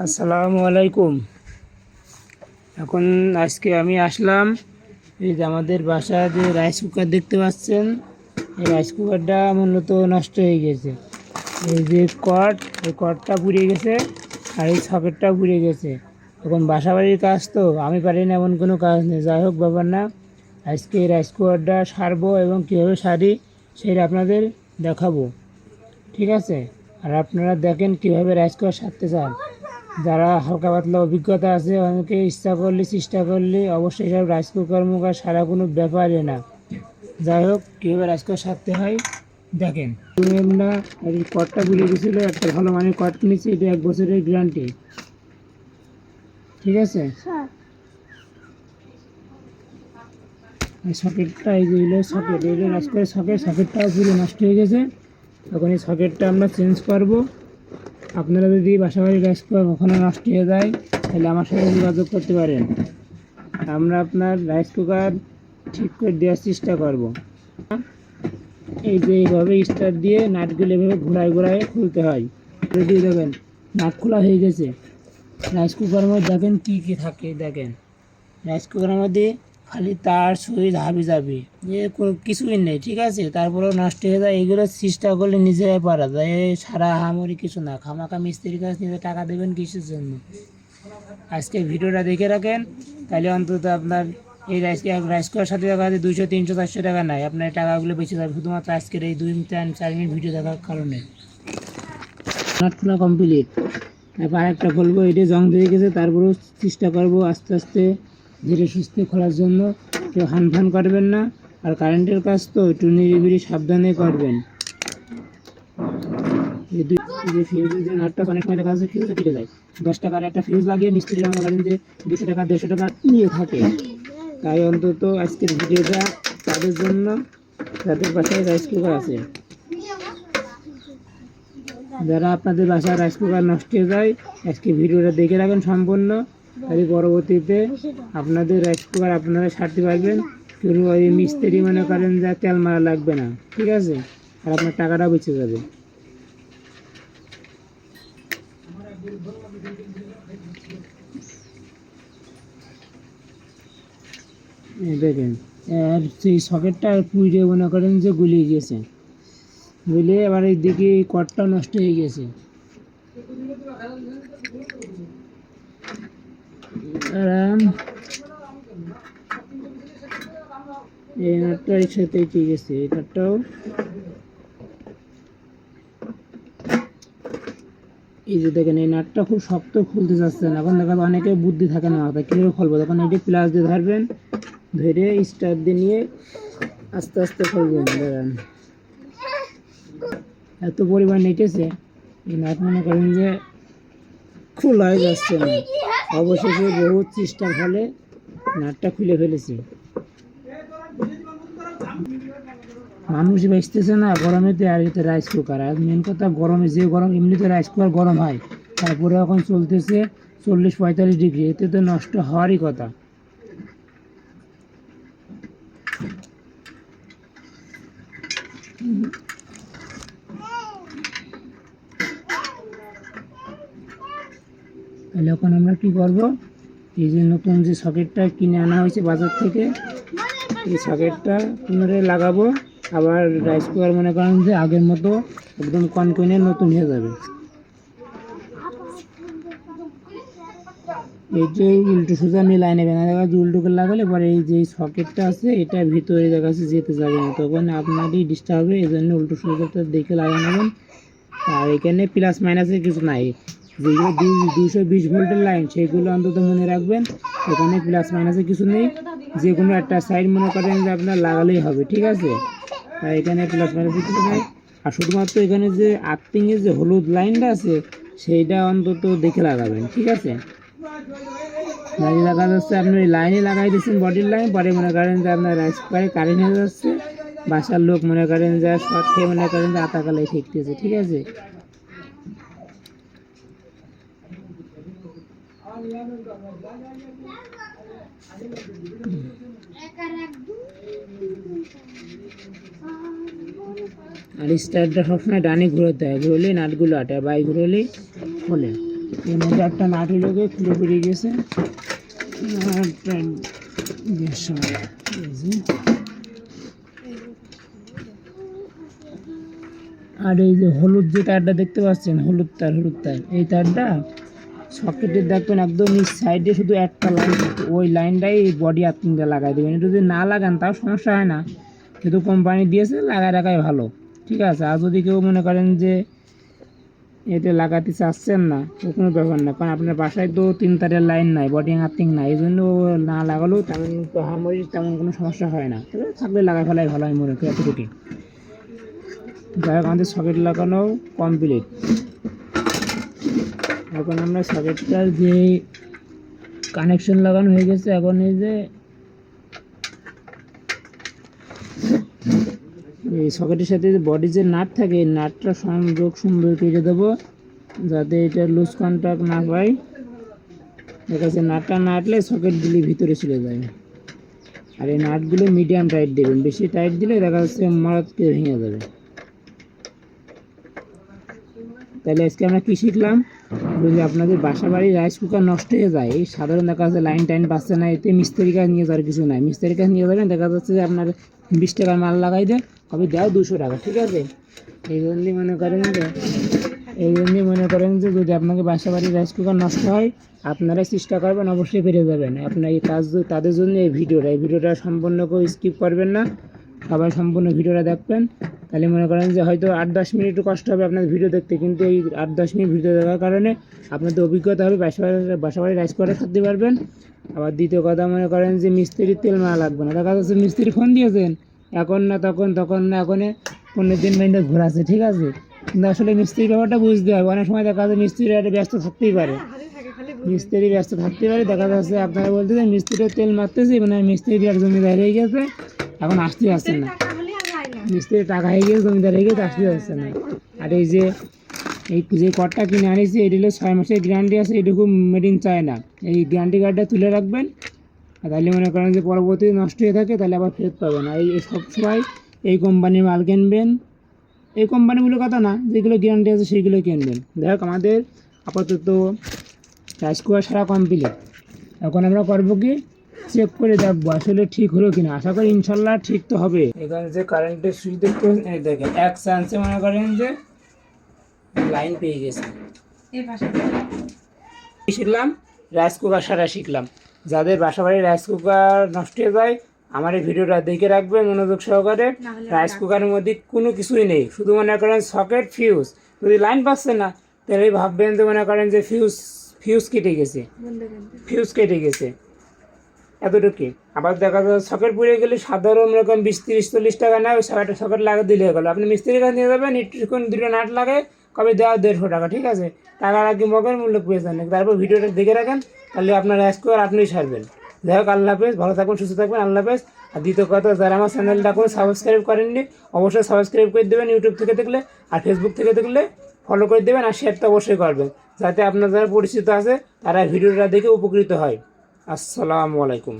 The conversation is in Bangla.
আসসালামু আলাইকুম। এখন আজকে আমি আসলাম, এই যে আমাদের বাসা যে রাইস কুকার দেখতে পাচ্ছেন, এই রাইস কুকারটা মূলত নষ্ট হয়ে গেছে। এই যে কট, এই কটটা পুড়ে গেছে আর এই সকেটটা পুড়ে গেছে। এখন বাসা বাড়ির কাজ তো, আমি পারি না এমন কোনো কাজ নেই। যাই হোক, ব্যাপার না। আজকে এই রাইস কুকারটা সারবো এবং কীভাবে সারি সেটা আপনাদের দেখাবো। ঠিক আছে? আর আপনারা দেখেন কীভাবে রাইস কুকার সারতে চান। যারা হালকা পাতলা অভিজ্ঞতা আছে অনেকে ইচ্ছা করলে চেষ্টা করলে অবশ্যই সব রাইস কুকার মুখার সারা কোনো ব্যাপারই না। যাই হোক কীভাবে রাইস কুকার সারতে হয় দেখেন। আমরা এই কটটা বুঝে গেছিল একটা ভালো মানের কট কিনেছি এটা এক বছরের গ্যারান্টি। ঠিক আছে? এই সকেটটা এই যে সকেট এগুলো রাইস কুকারের সকেট সকেটটাও পুরো নষ্ট হয়ে গেছে। তখন এই সকেটটা আমরা চেঞ্জ করব। আপনারা যদি বাসাবাড়ি রাইস কুকার কখনো নষ্ট হয়ে যায়, তাহলে আমার সাথে যোগাযোগ করতে পারেন। আমরা আপনার রাইস কুকার ঠিক করে দেওয়ার চেষ্টা করব। এই যে এইভাবে স্টার দিয়ে নাটগুলো এভাবে ঘোরায় ঘোরায় খুলতে হয়। রেডি দেখেন নাট খোলা হয়ে গেছে। রাইস কুকারের মধ্যে দেখেন কী কী থাকে, দেখেন। রাইস কুকারের মধ্যে খালি তার সুইচ হাবি যাবি যে কোনো কিছুই নেই, ঠিক আছে? তারপরেও নষ্ট হয়ে যায়, এগুলো চেষ্টা করলে নিজেরাই পারা যায়। সারা হামরি কিছু না খামাখা মিস্ত্রির কাছে নিজে টাকা দেবেন কিসের জন্য? আজকে ভিডিওটা দেখে রাখেন, তাহলে অন্তত আপনার এই রাইস রাইস করার সাথে দেখা যাচ্ছে দুইশো, তিনশো, চারশো টাকা নাই, আপনার টাকাগুলো বেঁচে যাবে। শুধুমাত্র আজকের এই দুই তিন চার মিনিট ভিডিও দেখার কারণে। কমপ্লিট তারপর আরেকটা বলব, এটা জং ধরে গেছে, তারপরেও চেষ্টা করব আস্তে আস্তে ধীরে সুস্থে খোলার জন্য কেউ হান ফান করবেন না। আর কারেন্টের কাজ তো একটু নিরিবিলি সাবধানে করবেন। যে নাটটা দেখা যায়। দশ টাকার একটা ফিউজ লাগিয়ে দুশো টাকা, দেড়শো টাকা নিয়ে থাকে। তাই অন্তত আজকের ভিডিওটা তাদের জন্য যাদের বাসায় রাইস কুকার আছে। যারা আপনাদের বাসায় রাইস কুকার নষ্ট হয়ে যায় আজকে ভিডিওটা দেখে রাখেন সম্পূর্ণ। তাহলে পরবর্তীতে আপনাদের রাইস কুকার আপনারা সারতে পারবেন। কেউ ওই মিস্ত্রি মনে করেন যা তেল মারা লাগবে না, ঠিক আছে? আর আপনার টাকাটা বেঁচে যাবে। দেখেন আর সেই সকেটটা পুড়ে মনে করেন যে গুলিয়ে গিয়েছে। গুলিয়ে এবার এই দিকে কটটা নষ্ট হয়ে গেছে এই নাটটা এর এই নাটটাও এই যে দেখেন, এই নাটটা খুব শক্ত খুলতে চাচ্ছে না। এখন দেখা যায় অনেকে বুদ্ধি থাকে না মাথায় কীভাবে খুলবো? তখন এটি প্লাস দিয়ে ধরবেন, ধরে স্টার দিয়ে নিয়ে আস্তে আস্তে খুলবেন দাঁড়ান এত পরিমাণ নেটেছে এই নাট মনে করেন যে খোলাই যাচ্ছে না। অবশেষে বহু চেষ্টার ফলে নাটটা খুলে ফেলেছে। মানুষ বেঁচতেছে না, গরমে তো আর এতে রাইস কুকার আর মেন কথা গরমে, যে গরম, এমনিতে রাইস কুকার গরম হয়। তারপরে এখন চলতেছে চল্লিশ পঁয়তাল্লিশ ডিগ্রি এতে তো নষ্ট হওয়ারই কথা। তাহলে এখন আমরা কি করব? এই যে নতুন যে সকেটটা কিনে আনা হয়েছে বাজার থেকে, এই সকেটটা পুনরায় লাগাবো। আবার রাইস কুকার মনে করেন যে আগের মতো একদম কনকনে নতুন হয়ে যাবে। এই যে উল্টো সোজা মিলাই নেবেন দেখা যাচ্ছে উল্টো করে লাগালে পরে এই যে সকেটটা আছে, এটা ভিতরে দেখা যাচ্ছে যেতে যাবে না। তখন আপনারই ডিস্টার্ব হবে, এই জন্য উল্টো সোজাটা দেখে লাগিয়ে নেবেন আর এখানে প্লাস মাইনাসের কিছু নাই। যেগুলো দুশো বিশ ভোল্টের লাইন সেগুলো অন্তত মনে রাখবেন। এখানে প্লাস মাইনাসের কিছু নেই। যে কোনো একটা সাইড মনে করেন যে আপনার লাগালেই হবে, ঠিক আছে? তাই এখানে প্লাস মাইনাসের কিছু নেই। আর শুধুমাত্র এখানে যে আর্থিংয়ের যে হলুদ লাইনটা আছে, সেইটা অন্তত দেখে লাগাবেন, ঠিক আছে? লাইন লাগা যাচ্ছে, আপনি ওই লাইনে লাগাই দিচ্ছেন বডির লাইন পরে মনে করেন যে আপনার রাইস কারেন্ট হয়ে যাচ্ছে। বাসার লোক মনে করেন যে শর্ট খেয়ে মনে করেন যে আতাকালাই ঠেকতেছে, ঠিক আছে? আর স্টারটা সবসময় ডানে ঘুরোতে হয়, ঘুরলে নাটগুলো আটে বাই ঘুরলেই খোলে এর মধ্যে একটা নাট হলো গিয়ে খুলে সময় গেছে। আর এই যে হলুদ যে তারটা দেখতে পাচ্ছেন, হলুদ তার হলুদ তার। এই তারটা সকেটের দেখবেন একদম এই সাইডে শুধু একটা লাইন ওই লাইনটাই বডি আর্থিংটা লাগাই দেবেন। যদি না লাগান, তাও সমস্যা হয় না। কিন্তু কোম্পানি দিয়েছে, লাগায় রাখাই ভালো। ঠিক আছে? আর যদি কেউ মনে করেন যে এতে লাগাতে চাচ্ছেন না ও কোনো ব্যাপার না। কারণ আপনার বাসায় তো তিন তারের লাইন নাই বডি আর্থিং নাই। এই জন্য না লাগালেও তেমন হামারি তেমন কোনো সমস্যা হয় না। থাকলে লাগাই ফেলাই ভালো আমি মনে করি এতটুকুই। যাই হোক, আমাদের সকেট লাগানো কমপ্লিট এখন আমরা সকেটটার যে কানেকশন লাগানো হয়ে গেছে, এখন এই যে এই সকেটের সাথে যে বডি যে নাট থাকে, এই নাটটা সংযোগ সুন্দর কেটে দেবো, যাতে এটা লুজ কন্ট্যাক্ট না পায় দেখা যাচ্ছে নাটটা নাটলে সকেটগুলি ভিতরে চলে যায়। আর এই নাটগুলো মিডিয়াম টাইট দেবেন, বেশি টাইট দিলে দেখা যাচ্ছে মারাত্মক ভেঙে যাবে। তাহলে আজকে আমরা কী শিখলাম? যদি আপনাদের বাসা বাড়ির রাইস কুকার নষ্ট হয়ে যায়। এই সাধারণ দেখা যাচ্ছে লাইন টাইন পাচ্ছে না, এতে মিস্ত্রি কাজ নিয়ে যাওয়ার কিছু নাই। মিস্ত্রি কাজ নিয়ে যাবেন, দেখা যাচ্ছে যে আপনার বিশ টাকার মাল লাগাই দেয় কবে দেয়? দুশো টাকা, ঠিক আছে? এই জন্যই মনে করেন যে, এই জন্যই মনে করেন যে, যদি আপনাকে বাসা বাড়ির রাইস কুকার নষ্ট হয় আপনারা চেষ্টা করবেন, অবশ্যই ফিরে যাবেন। আপনার এই কাজ, তাদের জন্য এই ভিডিওটা। এই ভিডিওটা সম্পূর্ণ করে স্কিপ করবেন না। সবাই সম্পূর্ণ ভিডিওটা দেখবেন। তাহলে মনে করেন যে হয়তো আট দশ মিনিট একটু কষ্ট হবে আপনার ভিডিও দেখতে, কিন্তু এই আট দশ মিনিট ভিডিও দেখার কারণে আপনাদের অভিজ্ঞতা হবে, বাসা বাড়ি বাসা বাড়ি রাইস করে খাতে পারবেন। আবার দ্বিতীয় কথা মনে করেন যে মিস্ত্রির তেল মারা লাগবে না। দেখা যাচ্ছে মিস্ত্রি ফোন দিয়েছেন, এখন না তখন তখন না এখন পনেরো দিন মিনিট ঘোরাচ্ছে ঠিক আছে? কিন্তু আসলে মিস্ত্রির ব্যাপারটা বুঝতে হবে। অনেক সময় দেখা যাচ্ছে মিস্ত্রির একটা ব্যস্ত থাকতেই পারে। মিস্ত্রি ব্যস্ত থাকতে পারে, দেখা যাচ্ছে আপনারা বলতে বলতেছেন মিস্ত্রির তেল মারতেছি মানে মিস্ত্রি বিরাট জমিদার হয়ে গেছে, এখন আসতে আসছে না। মিস্ত্রির টাকা হয়ে গেছে জমিদার হয়ে গেছে আসতে আসছে না। আর এই যে এই যে কটটা কিনে আনিছি এটি হলো ছয় মাসের গ্যারান্টি আছে এটুকু মেড ইন চায়না এই গ্যারান্টি কার্ডটা তুলে রাখবেন আর তাহলে মনে করেন যে পরবর্তী নষ্ট হয়ে থাকে তাহলে আবার ফেরত পাবেন। আর এই সবসময় এই কোম্পানির মাল কিনবেন। এই কোম্পানিগুলো কথা না যেগুলো গ্যারান্টি আছে সেইগুলো কিনবেন। দেখ আমাদের আপাতত রাইস কুকার সারা কমপ্লিট এখন আমরা করব কি চেক করে দেখব আসলে ঠিক হলো কিনা। আশা করি ইনশাল্লাহ ঠিক তো হবে। এখানে যে কারেন্টের সুইচ দেখতে এই দেখেন এক চান্সে মনে করেন যে লাইন পেয়ে গেছে। শিখলাম রাইস কুকার সারা শিখলাম। যাদের বাসা বাড়ির রাইস কুকার নষ্ট হয়ে যায় আমার এই ভিডিওটা দেখে রাখবেন মনোযোগ সহকারে। রাইস কুকারের মধ্যে কোনো কিছুই নেই। শুধু মনে করেন সকেট ফিউজ যদি লাইন পাচ্ছে না তাহলে ভাববেন যে মনে করেন যে ফিউজ ফিউজ কেটে গেছে। ফিউজ কেটে গেছে। এতটুকু আবার দেখা যায় সকেট পুড়ে গেলে সাধারণ রকম বিশ তিরিশ চল্লিশ টাকা নেয় ওই সকেট সকেট লাগা দিলে হয়ে গেলো আপনি মিস্ত্রির কাছে নিয়ে যাবেন একটুক্ষণ দুটো নাট লাগে, কবে দেওয়া দেড়শো টাকা, ঠিক আছে? টাকার আগে মগের মূল্য পেয়েছেন তারপর ভিডিওটা দেখে রাখেন, তাহলে আপনার স্কোর আপনিই সারবেন যাই হোক, আল্লাহ হাফেজ, ভালো থাকবেন, সুস্থ থাকবেন, আল্লাহ হাফেজ। আর দ্বিতীয় কথা, যারা আমার চ্যানেলটা কোনো সাবস্ক্রাইব করেননি, অবশ্যই সাবস্ক্রাইব করে দেবেন ইউটিউব থেকে দেখলে, আর ফেসবুক থেকে দেখলে ফলো করে দেবেন, আর শেয়ার তো অবশ্যই করবেন, যাতে আপনার যারা পরিচিত আছে, তারা ভিডিওটা দেখে উপকৃত হয়। আসসালামু আলাইকুম।